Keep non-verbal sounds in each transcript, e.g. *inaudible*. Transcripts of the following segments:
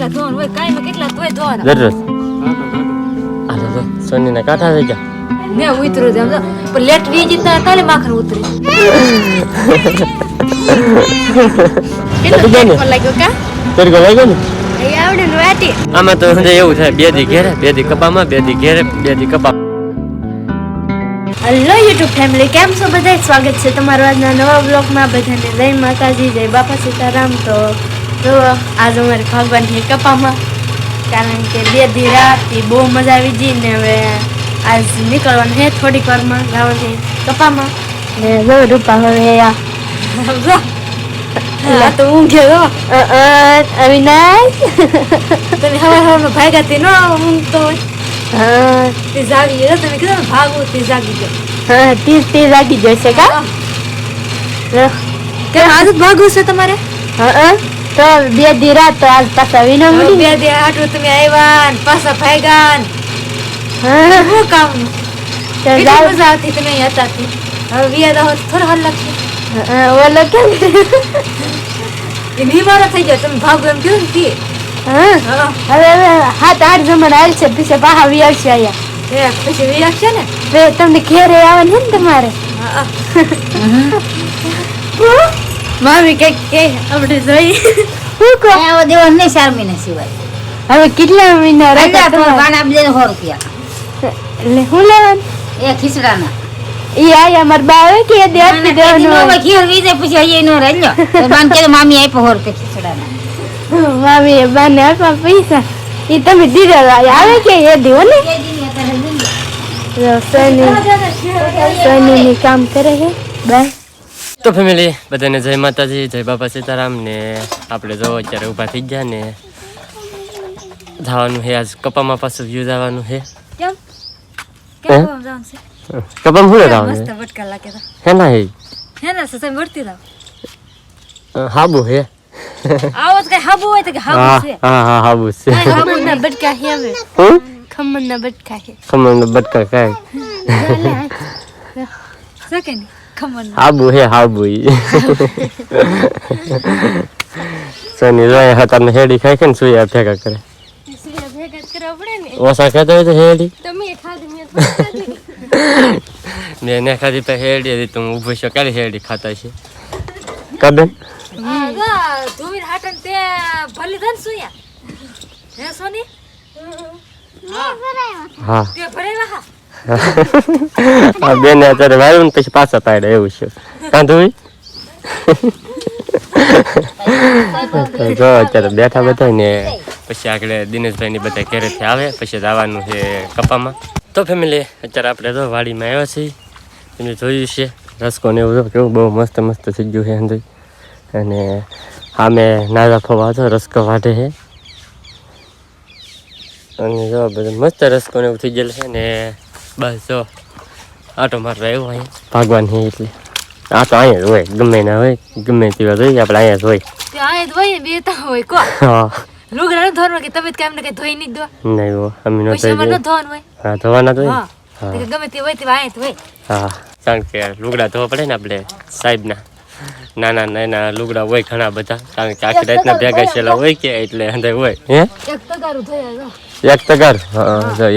એટલા ધોન હોય કાંઈ કેટલા તોય ધોવાના દરરોજ હાલો તો સોનીના કાંઠા થઈ ગયા. ને ઉતરું છે સમજો પણ લેટ વી જીતા કાલે માખણ ઉતરે. *laughs* કેટલો લાગ્યો કા? તડકો લાગ્યો ને? આવડે ને વાટી. આમાં તો એવું થાય બે દી ઘેરે બે દી કપામાં બે દી ઘેરે બે દી કપા. હેલો યુટ્યુબ ફેમિલી કેમ છો? બધા સ્વાગત છે તમારું આજના નવા બ્લોગમાં બધાને જય માતાજી જય બાપા સીતારામ. તો જો આજ અમારે ભગવાન છે કપામાં. કારણ કે બે દી રાત ઈ બહુ મજા આવી ગઈ ને હવે આજ નીકળવાનું છે થોડીક વારમાં જવાનું કપામાં. ને જો રૂપા હવે આ તો ઊંઘે ગો અવિનાશ તમે હવે હવે ભાગ્યા તે ન ઊંઘતો હોય. હા તે જાગી ગયો. તમે કીધું ભાગો તે જાગી ગયો. હા તીસ જાગી વાગી જશે કા? કે આજ જ ભાગવું છે તમારે? હા. તો બે દી રાત તો આજ પાછા વિના મળી બે દી આટલું તમે આવ્યા ને પાછા ને હા. શું કામ? તો જાવ. મજા તમે હતા તે. હવે વિયા રહો થોડો હલ લાગશે ઓલો કેમ એ બીમારો થઈ ગયો તમે ભાગો એમ કીધું ને હા. હા. હવે હાથ આઠ જમણ હાલ છે પછી પાહા વી આવશે અહીંયા. પછી વી આવશે ને? બે તમને ઘેરે આવવાનું ને તમારે? હા? મામી કંઈક કે આપણે જોઈ શું કહો? આવો દેવો નહીં ચાર મહિના સિવાય. હવે કેટલા મહિના રહ્યા તમારે? ગાના આપી દે સો રૂપિયા. એટલે હું લેવાનું? એ ખીચડાના. ઈ આયા માર બા આવે કે દે આપી દેવાનું હોય. ખીર વીજે પછી અહીંયા નો રહ્યો બાન કે મામી આપ્યો સો રૂપિયા ખીચડાના. મામી એ બાને આપ પૈસા. ઈ તમે દીધા. આવે કે એ દેવો ને? સોની સોની કામ કરે છે. બા તો ફેમિલી બધાને જય માતાજી જય બાપા સીતારામ ને આપણે જો અત્યારે ઊભા થઈ ગયા ને જવાનું છે આજ કપામાં પાછું વ્યૂ જવાનું છે કેમ? કેમ જવાનું છે? કપામાં શું જવાનું મસ્ત છે બટકા લાગે. હે ના હે? હે ના સસાઈ મળતી રહો હાબુ હે? આવો કઈ હાબુ હોય તો કે હા હાબુ છે. હા હા હાબુ છે. હાબુ ના બટકા હે હવે. ખમણ ના બટકા હે. ખમણ બટકા કાઈ? સકે નહીં? ખમણ હાબુ હે હાબુ સોની રોય હતા હેડી ખાય કે ને સુયા ભેગા કરે ભેગા કરવા પડે ને ઓછા ખાતા હોય તો હેડી તમે ખાધી મેં. મેં ને ખાધી પછી હેડી હતી તું ઊભો છું ક્યારે હેડી ખાતા છે કદે હા, હાટન તે ભલી ધન સુયા હે સોની હા તે ભરેલા હા આ બેને અત્યારે વાળ્યું ને પછી પાછા પાડ્યા એવું છે. કાંધું જો, અત્યારે બેઠા બધા ને પછી આગળ દિનેશભાઈ ની બધા ઘરેથી આવે, પછી જવાનું છે કપામાં. તો ફેમિલી અત્યારે આપણે તો વાડીમાં આવ્યા છીએ. તમે જોયું છે, રસકો ને એવું કેવું બહુ મસ્ત મસ્ત થઈ ગયું છે અંદર. અને સામે નાના ફવા તો રસકો વાઢે છે. અને જો બધું મસ્ત રસકો ને એવું થઈ ગયેલું છે ને બસ જો. આટો મારે આવ્યો અહીંયા. ભાગવાન હે એટલે. આ તો અહીંયા જ હોય ગમે ના હોય ગમે તેવા જોઈએ આપણે અહીંયા જ હોય. તે આય ધોઈ બેતા હોય કો. હા. લુગડા ન ધોવાનું કે તમે કેમ ને કઈ ધોઈ નહીં દો. નહીં હો અમે નો ધોઈ ન ધોવાનું હોય. હા ધોવાના તો હા. ગમે તે હોય તે આય ધોઈ હા. કારણ કે લુગડા ધોવા પડે ને આપણે સાહેબના. નાના નાના લુગડા હોય ઘણા બધા. કારણ કે આખી રાતના ભેગા છેલા હોય. કે એટલે અંદર હોય. હે? એક તગારું ધોયા જો એક તગાર?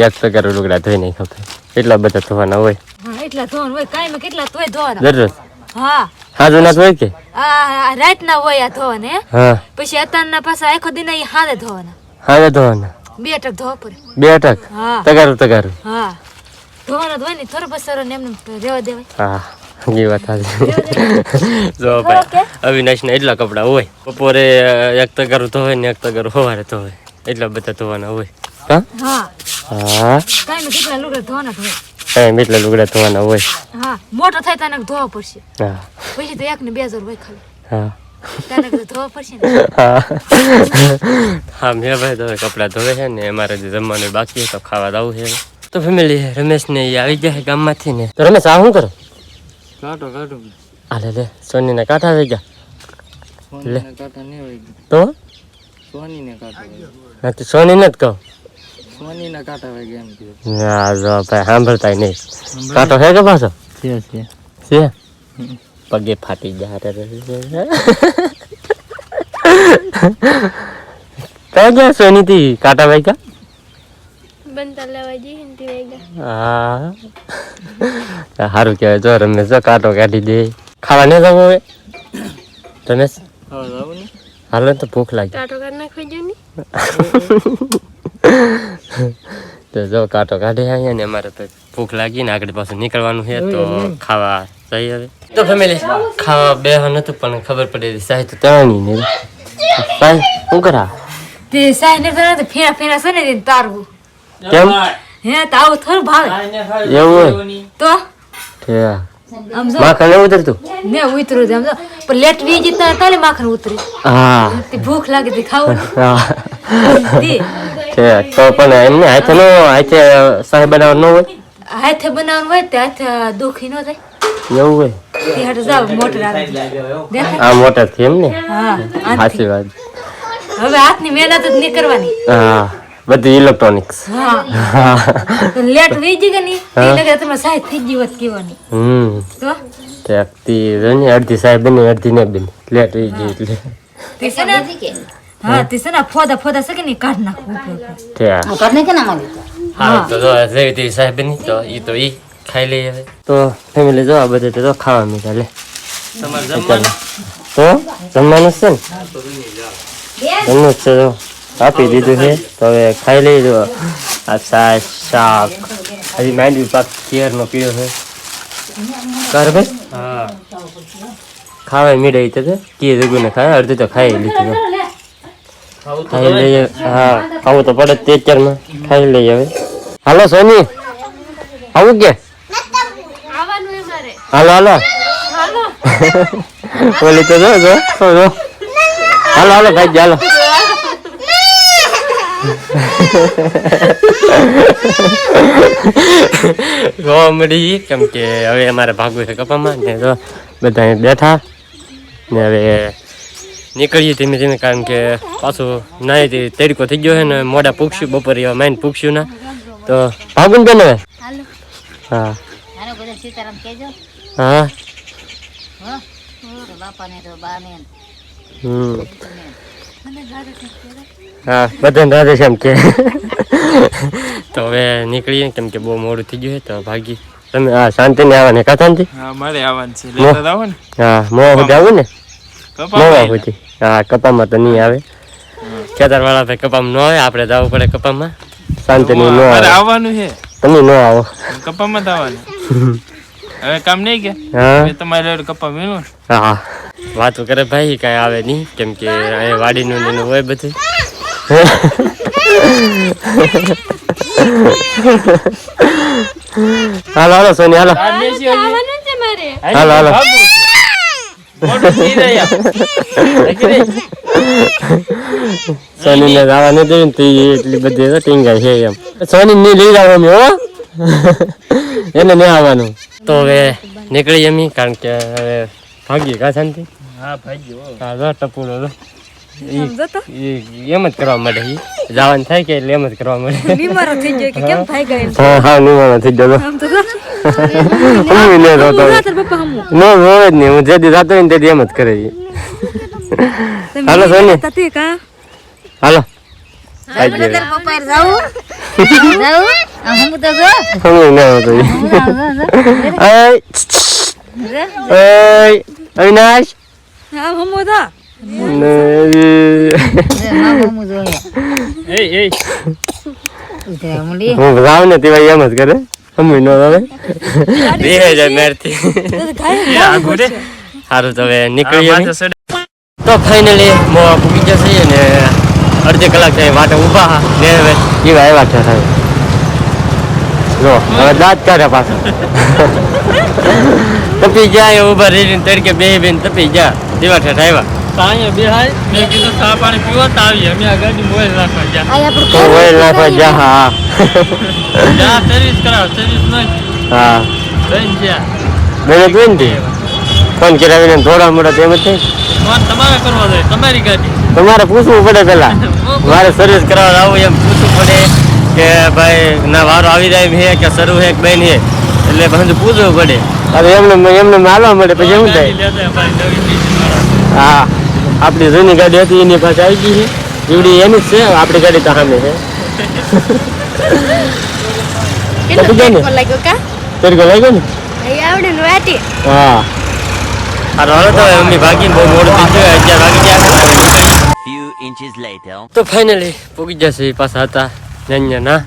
એક તગારું લુગડા ધોઈ નહીં ખબર. એટલા બધા થવાના હોય. એટલા ધોવાનું હોય. કાંઈ કેટલા તોય ધોવાના? દરરોજ? હા. હાજુ ના હોય કે? રાત રાતના હોય આ ધોવાને હા? પછી અત્યારના પાછા આખો દિન ઈ હારે ધોવાના. હારે ધોવાના. બે ટક ધોવા પડે. બે ટક હા. તગારું તગારું. હા. ધોવાના ધોય ને થોડો બસરો ને એમને રેવા દેવાય. હા એ વાત સાચી. જો ભાઈ અવિનાશના એટલા કપડા હોય. બપોરે એક તગારું ધોવે ને એક તગારું સવારે ધોવે એટલા બધા ધોવાના હોય. હા. હા. કાઈ કેટલા લુગડા ધોવાના ધોય કાઈ એટલા લુગડા ધોવાના હોય. હા મોટો થાય તને ધોવા પડશે. હા. પછી તો એક ને બે હજાર હોય ખાલી હા. તને તો ધોવા પડશે ને? હા. મેં ભાઈ તો કપડાં ધોવે છે ને અમારે જે જમવાનું બાકી છે તો ખાવા જવું છે તો ફેમિલી રમેશ ને એ આવી ગયા ગામમાંથી ને. તો રમેશ આ શું કરો? કાઢો કાઢો હાલે લે સોની ને કાંઠા થઈ ગયા. લે. નહીં તો? હોય સોની ને જ કહો. સોનીના કાંટા હોય એમ કીધું ના જો ભાઈ સાંભળતા નહીં. કાંટો છે કે પાછો? છે છે. છે? પગે ફાટી રે. કયા ગયા સોની થી કાંટા વાગ્યા? સારું કહેવાય જો રમેશ જો કાંટો કાઢી દે. ખાવા નહીં જવું હવે? રમેશ? હવે જાવું ને? હાલો તો ભૂખ લાગી. કાંટો કાઢ નાખવા જો ને? *laughs* તો જો કાંટો કાઢી આવ્યા ને અમારે તો ભૂખ લાગી ને આગળ પાછું નીકળવાનું છે તો ખાવા જઈ હવે. તો ફેમિલી ખાવા બેહવા નતું પણ ખબર પડી સાહેબ તો તણી ને સાહેબ શું કરા? તે સાહેબ ને તો ફેરા ફેરા છે ને તારવું. કેમ? હે તો આવું થોડું ભાવે. એવું હોય? તો? જો માખણ નહીં ઉતરતું મેં ઉતર્યું હતું સમજો પણ લેટ વી હતા ને માખણ ઉતરી હા તે ભૂખ લાગે તે ખાવું છે તો પણ એમને હાથે નો હાથે સાહેબ બનાવવા ન હોય હાથે બનાવવાનું હોય તે હાથે દુખી ન થાય એવું હોય તે જાવ મોટર આવે આ મોટા થી એમ ને હા સાચી વાત હવે હાથની મહેનત જ નહીં કરવાની હા બધી ઇલેક્ટ્રોનિક્સ લેટ વી જી ગની તે તમે સાહેબ થઈ જીવત કેવાની હમ. તો? તેકતી અડધી જોને અડધી સાહેબ બની અડધી ને બની. લેટ રહી જી એટલે. તીસના થી કે? હા તીસના ફોદા ફોદા છે ની કાઢ નાખવું ઉપર. તે. ઘરને કે ના મળી હા તો જો જેવી તેવી સાહેબ બની તો ઈ તો ઈ ખાઈ લે હવે. તો ફેમિલી જો આ બધે તો ખાવા મીઠા લે. તમાર જમવાનું? તો જમવાનું છે ને? જમવાનું છે જો. આપી દીધું છે. તો હવે ખાઈ લઈ આ છાશ શાક. હજી માંડવી પાક કેરનો પીળો છે. કર ભાઈ? હા. ખાવાય મીડાઈ તો કે ને ખાય અડધી તો ખાઈ લીધું ખાઈ લઈએ. હા ખાવું તો પડે તે અત્યારમાં. ખાઈ લઈએ હવે. હાલો સોની. આવું કે? આવવાનું હાલો હાલો. બોલી *laughs* તો જો જો જો, જો હાલો હાલો ભાઈ હાલો. *laughs* મળી કેમ કે હવે અમારે ભાગવું છે કપામાં ને તો બધા બેઠા ને હવે નીકળીએ ધીમે ધીમે કારણ કે પાછું નાય તરીકો થઈ ગયો છે ને મોડા પૂગશું બપોરે એવા માઇન પૂગશું ના. તો ભાગું બેન હવે? હા. હા. બાપાને તો બાને હમ. હા બધાને રાધે એમ કે. તો હવે નીકળીએ કેમ કે બહુ મોડું થઈ ગયું છે તો ભાગી. તમે હા શાંતિ ને આવવાને કા શાંતિ હા મારે આવવાનું છે. લેતા જાવ ને. હા મોવા સુધી આવું ને? મોવા સુધી. હા કપામાં તો નહીં આવે. ખેતર વાળા ભાઈ કપામાં ન આવે આપણે જવું પડે કપામાં. શાંતિ ની ન આવે. આવવાનું છે. તમે ન આવો. કપામાં જ આવવાનું. હવે કામ નહીં કે? હા. તમારે કપા વીણો હા. વાતો કરે ભાઈ કાંઈ આવે નહીં કેમ કે અહીંયા વાડીનું ને એનું હોય બધું. *laughs* હાલો હાલો સોની હાલો. હાલો હાલો? સોની ને જવા નથી દેવી ને એટલી બધી તો ટીંગાય છે એમ. સોની ની લઈ જાવ અમે હો. એને નહીં આવવાનું. તો હવે નીકળી એમ કારણ કે હવે ભાગીએ કા શાંતિ. હા ભાગ્યો હો. ટપુડો એમ જ કરવા માટે ઈ. જવાનું થાય કે એટલે એમ જ કરવા માટે બીમારો થઈ ગયો કે કેમ થાય ગયો હા હા નિવાણો થઈ ગયો આમ તો જો. *laughs* હું રોતો. નો રોવે જ નહીં. હું જેથી જાતો હોય ને એમ જ કરે. હાલો સોની તા તે કા હાલો. પપ્પા હું તો જો હું ના ઓય અવિનાશ. હા હમો તા. ઉતરા મળી હું રાવ ને તેવા એમ જ કરે. અમે નો આવે બે હજાર મેરથી. સારું તો હવે આ નીકળીએ અમે. તો ફાઇનલી મોવા પૂકી જશે અને અડધી કલાક થાય વાટે ઊભા હા. ને હવે એવા આવ્યા છે સાહેબ જો હવે દાંત કાઢે પાછા. *laughs* તપી જાય ઊભા રહીને તડકે બે બેન તપી જા. દીવા ઠેઠ આવ્યા તો અહીંયા બેહાય. મેં કીધું ચા પાણી પીવો તો આવીએ. અમે આ ગાડી મોબાઈલ રાખવા ગયા. તો ઓઇલ નાખવા જા હા જા, સર્વિસ કરાવો. સર્વિસ નહીં. હા લઈને જ્યાં. બેને જોઈને તે ફોન કરાવીને થોડા મોડા તેમ જ ફોન તમારે કરવો જોઈએ. તમારી ગાડી. તમારે પૂછવું પડે પેલા *laughs* મારે સર્વિસ કરાવવા આવું એમ પૂછવું પડે કે ભાઈ ના વારો આવી જાય છે હે કે શરૂ છે કે બેન હે એટલે બધું પૂછવું પડે અરે એમને એમને માલવા મળે પછી શું થાય. હા આપણી જૂની ગાડી હતી એની પાસે આવી ગઈ છે. જીવડી એની જ છે આપણી ગાડી તો સામે છે? તડકો લાગ્યો ને? હા. તો મોડું ફાઇનલી પૂગી જશે પાછા હતા ના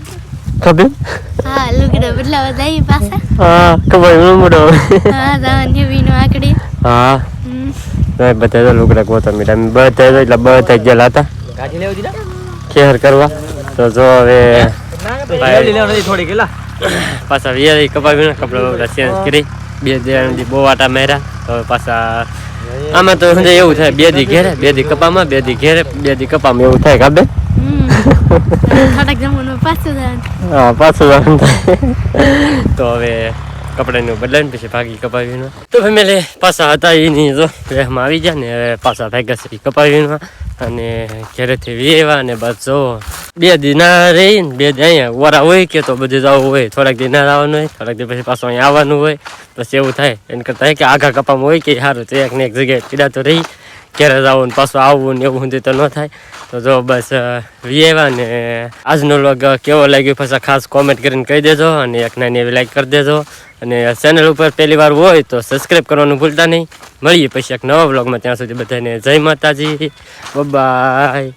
ખબર? હા લુગડા બદલાવા જાય પાછા. હા ખબર મોડો હા દાવાની વીનો આકડી. હા. ના બધા તો લુગડા ગોતા મીડા બધા તો એટલે બધા ગયેલા હતા. ખેર કરવા. તો જો હવે પાછા વિયા કપાવી કપડા બપડા ચેન્જ કરી. બે દિન બહુ આટા માર્યા. તો હવે પાછા આમાં તો સમજે એવું થાય બે દી ઘેરે બે દી કપામાં બે દી ઘેરે બે દી કપામાં એવું થાય કાબે પાછું હા પાછું થાય. તો હવે કપડાનું બદલાવીને પછી ભાગી કપાવીનું. તો ફેમિલી, પાછા હતા એની તો વેહમાં આવી ગયા ને હવે પાછા ભાગ્યા છે કપાવીને. અને ઘરેથી વેવા ને બસ જો. બે દી ના રહી ને બે અહીંયા વરા હોય કે તો બધું જવું હોય. થોડાક દી આવવાનું હોય, થોડાક દી પછી પાછું અહીંયા આવવાનું હોય. બસ એવું થાય. એને કરતા કે આઘા કપામાં હોય કે સારું તો એક ને એક જગ્યાએ પીડા તો રહી. ઘરે જવું ને પાછું આવવું ને એવું સુધી તો ન થાય. તો જો બસ વિયેવા ને આજનો લોગ કેવો લાગ્યો પાછા ખાસ કોમેન્ટ કરીને કહી દેજો અને એક નાની એવી લાઈક કરી દેજો. અને ચેનલ ઉપર પહેલી વાર હોય તો સબસ્ક્રાઈબ કરવાનું ભૂલતા નહીં. મળીએ પછી એક નવા બ્લોગમાં ત્યાં સુધી બધાને જય માતાજી. બાય